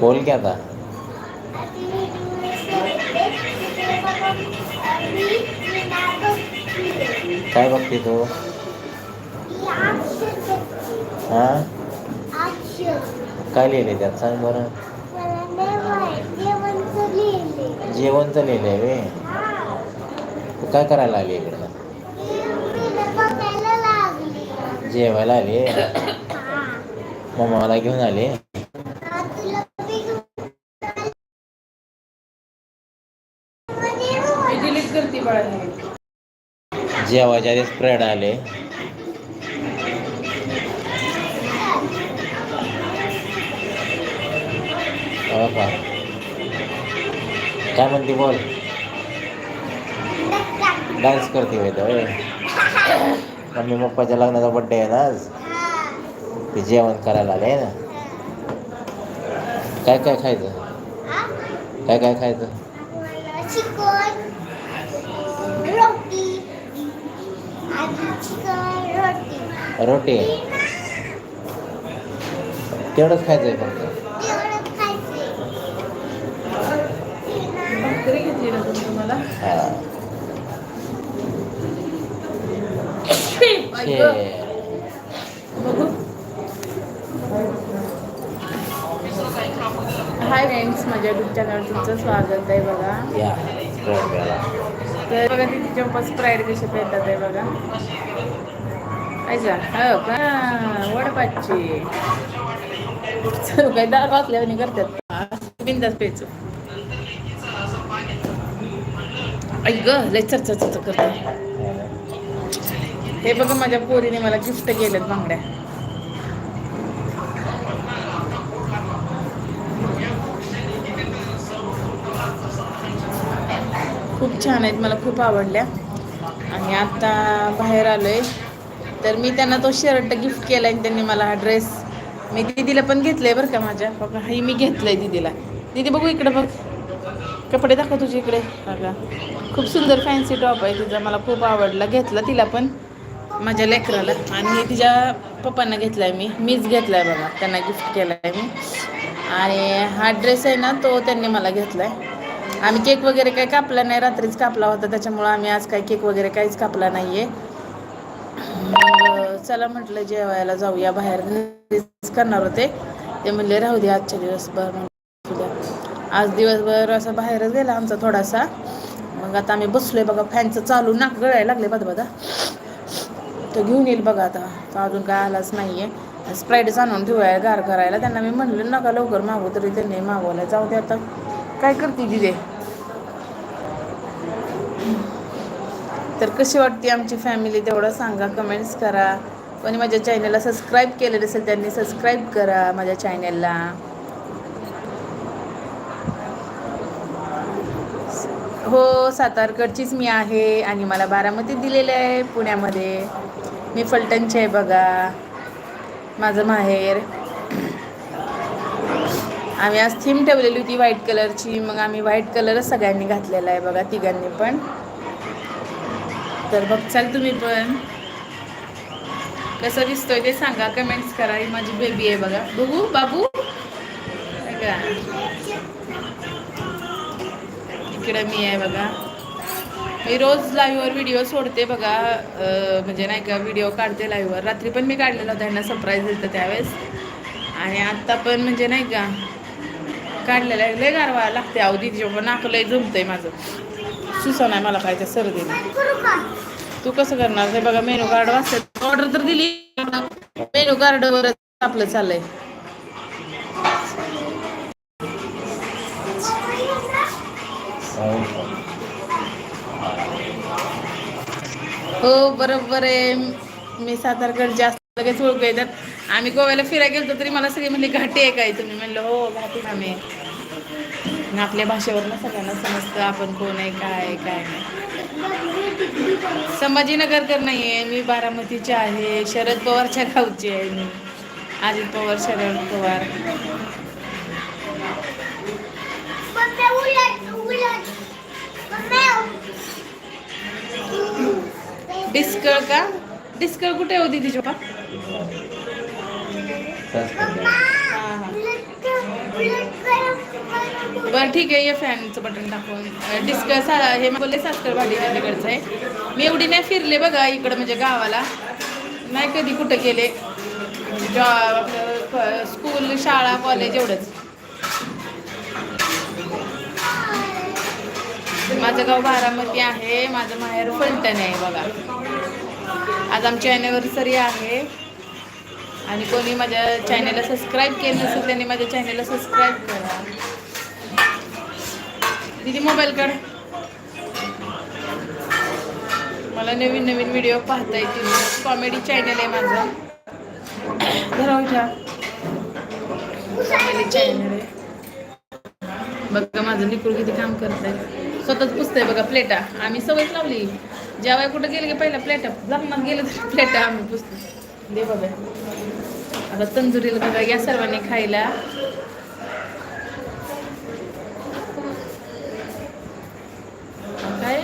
बोल की आता। काय बघते तू? हा? काय लिहिले त्यात? सांग बरं. जेवणचं लिहिलं आहे वे तू काय करायला आली इकडं? जेवायला आली? मम्माला घेऊन आली? जेवायच्या आधी स्प्रेड आले. हो का काय म्हणते बोल? डान्स करते मी तर मम्मी पप्पाच्या लग्नाचा बड्डे आहे ना आज. ते जेवण करायला आले ना. काय काय खायचं? काय काय खायचं? रोटी. तेवढंच खायचं आहे फक्त हा. हाय फ्रेंड्स माझ्या युट्यूब चॅनल तुमचं स्वागत आहे बघा. तर बघा ती तिच्या पप्पा स्प्राईट कशी पेटत आहे बघा. ऐसा हो का? वडपाची. काही दार वाचल्यावर करतात बिंदास पेचू ऐक ग लय चर्चा चर्चा करतात हे बघ माझ्या पोरीने मला गिफ्ट केल्यात बांगड्या. खूप छान आहेत मला खूप आवडल्या. आणि आता बाहेर आलोय. तर मी त्यांना तो शर्ट गिफ्ट केला आणि त्यांनी मला हा ड्रेस मी दीदीला पण घेतलंय बरं का माझ्या. बघा हे मी घेतलंय दीदीला. दीदी बघू इकडे बघ. कपडे दाखव तुझे इकडे. बघा खूप सुंदर फॅन्सी टॉप आहे तिचा. मला खूप आवडला. घेतला तिला पण माझ्या लेकराला. आणि तिच्या पप्पांना घेतलाय मी. मीच घेतलाय बघा. त्यांना गिफ्ट केलाय मी. आणि हा ड्रेस आहे ना तो त्यांनी मला घेतलाय. आम्ही केक वगैरे काही कापला नाही. रात्रीच कापला होता. त्याच्यामुळं आम्ही आज काही केक वगैरे काहीच कापला नाही आहे मग चला म्हटलं जेवायला जाऊया बाहेर. घरीच करणार होते. ते म्हणले राहू दे आजच्या दिवस बरं आज दिवसभर असं बाहेरच गेला आमचा थोडासा. मग आता आम्ही बसलोय बघा फॅनचं चालू नाक गळायला लागले बदबदा तो घेऊन येईल बघा आता. तो अजून काय आलाच नाहीये. स्प्राईटच आणून ठेवायला गार करायला. त्यांना मी म्हणलं नका लवकर मागू तरी त्यांनी मागवलं जाऊ दे आता. काय करते दिदे? तर कशी वाटते आमची फॅमिली तेवढं सांगा कमेंट्स करा. कोणी माझ्या चॅनलला सबस्क्राईब केलेलं असेल त्यांनी सबस्क्राईब करा माझ्या चॅनलला हो सातारकडचीच मी आहे आणि मला बारामती दिलेलं आहे पुण्यामध्ये. मी फलटणची आहे बघा. माझं माहेर. आम्ही आज थीम ठेवलेली होती व्हाईट कलरची मग आम्ही व्हाईट कलरच सगळ्यांनी घातलेला आहे बघा तिघांनी पण. तर बघचाल तुम्ही पण. कसं दिसतोय ते सांगा कमेंट्स करा. ही माझी बेबी आहे बघा. बघू बाबू. इकडे मी आहे बघा. मी रोज लाईव्हवर व्हिडिओ सोडते बघा. म्हणजे नाही का व्हिडिओ काढते लाईव्हवर रात्री पण मी काढलेला होता त्यांना सरप्राईज दिलं त्यावेळेस. आणि आत्ता पण म्हणजे नाही का काढलेलं आहे. लय गारवा लागते अवधी जेव्हा नाक लय जमतंय माझं. सुसन आहे मला पाहिजे सर्दी तू कसं करणार? ते बघा मेनू कार्ड वाचत. ऑर्डर तर दिली. मेनू कार्डवरच आपलं चाललंय. हो बरोबर आहे. मी सातारकडे जास्त लगेच ओळखू येतात. आम्ही गोव्याला फिरायला गेलो तरी मला सगळे म्हणले घाटी आहे काय? तुम्ही म्हणलं हो घाटी आम्ही आणि आपल्या भाषेवर ना सगळ्यांना समजतं आपण कोण आहे काय आहे काय नाही. संभाजीनगरकर नाही आहे मी बारामतीचे आहे शरद पवारच्या गावची आहे मी. अजित पवार शरद पवार. डिस्कळ का? डिस्कळ कुठे होती तिची पप्पा बस कर. हां हां. बरं ठीक आहे ये फॅनचं बटन टाकून. डिस्कस हे बोलले सासकर भाडी त्यांच्याकडचं आहे. मी एवढी नाही फिरले बघा इकडं म्हणजे गावाला. नाही कधी कुठं गेले. जॉ आपलं स्कूल शाळा कॉलेज एवढंच. माझं गाव बारामती आहे माझं माहेर फलटण आहे बघा. आज आमची अॅनिव्हर्सरी आहे. आणि कोणी माझ्या चॅनेलला सबस्क्राईब केलं नसेल त्यांनी माझ्या चॅनेलला सबस्क्राईब करा. दिदी मोबाईल काढ. मला नवीन नवीन व्हिडिओ पाहता येतील कॉमेडी चॅनल आहे माझं. धरावच्या कॉमेडी चॅनल आहे. बघा माझं लिकूड किती काम करत आहे स्वतःच पुसतंय बघा प्लेटा आम्ही सवयच लावली. जेव्हा कुठं गेले की पहिला प्लेटा लग्नात गेलं तर प्लेटा आम्ही पुसतो दे बघा. आता तंदुरीला बघा या सर्वांनी खायला काय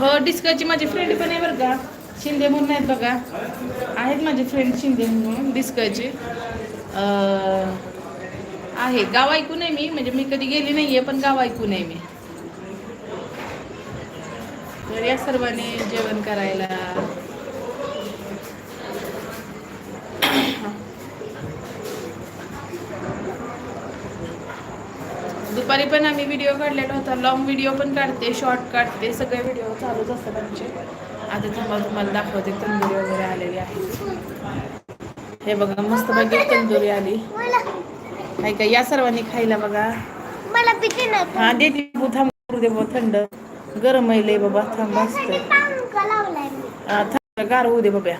हो डिस्कची माझी फ्रेंड पण आहे बरं का. शिंदे म्हणून आहेत बघा. आहेत माझे फ्रेंड शिंदे म्हणून डिस्कची आहे. गाव ऐकून आहे मी. म्हणजे मी कधी गेली नाही आहे पण गाव ऐकून आहे मी. तर या सर्वांनी जेवण करायला दुपारी पण आम्ही व्हिडिओ काढलेला होता. लॉंग व्हिडिओ पण काढते शॉर्ट काढते. सगळे व्हिडिओ चालूच असतात आमचे. आता तुम्हाला तुम्हाला दाखवते. तंदुरी वगैरे आलेली आहे. हे बघा मस्त पैकी तंदुरी आली. काय का? या सर्वांनी खायला बघा. मला भीती नाही. हा दे थांब दे बाबा थंड. गरम आहे बाबा. थांब थांब गार होऊ दे बाब्या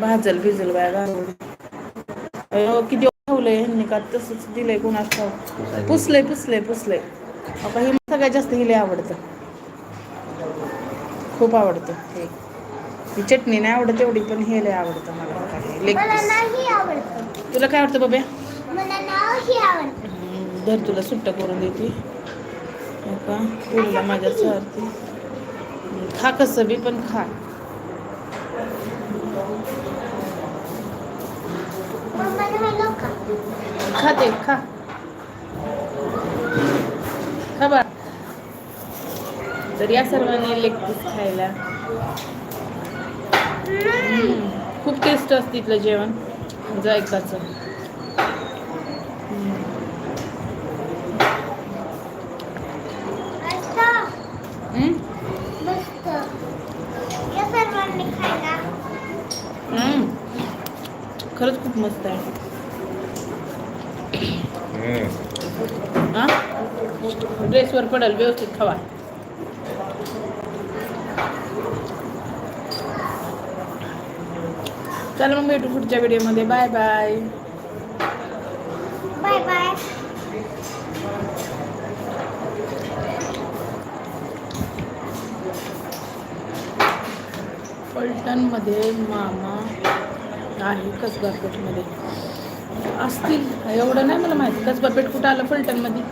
भाजल भिजल बाया गार होऊ किती ठेवलंय ह्यांनी का? तसंच दिलंय कोणाच? ठाऊक पुसलंय पुसलंय पुसलंय. आता हे सगळ्यात जास्त हिले आवडतं. खूप आवडतं हे. ही चटणी नाही आवडत एवढी पण हे लय आवडतं मला. काय लेग पीस. तुला काय आवडतं बाब्या? धर तुला सुट्ट करून देते. का माझ्या सारखी. खा कसं बी पण खा मम्मा राहिलो का खाते खा. खा बा. तर या सर्वांनी लेग पीस खायला. खूप टेस्ट असते इथलं जेवण. जायकाचं हम्म. असं हम्म? मस्त या सर्वांनी खायला हम्म. खरंच खूप मस्त आहे. हा? ड्रेसवर पडेल व्यवस्थित खावा. चला मग भेटू पुढच्या व्हिडिओमध्ये. Bye bye. Bye bye. फलटणमध्ये मामा आहे कसबा पेठमध्ये असतील एवढं नाही मला माहिती. कसबा पेठ कुठं आलं फलटणमध्ये?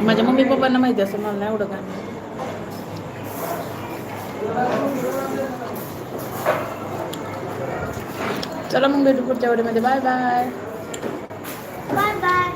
माझ्या मम्मी पप्पांना माहिती असं मला नाही एवढं काय चला मग भेटू पुढच्या वेळेमध्ये. Bye bye bye bye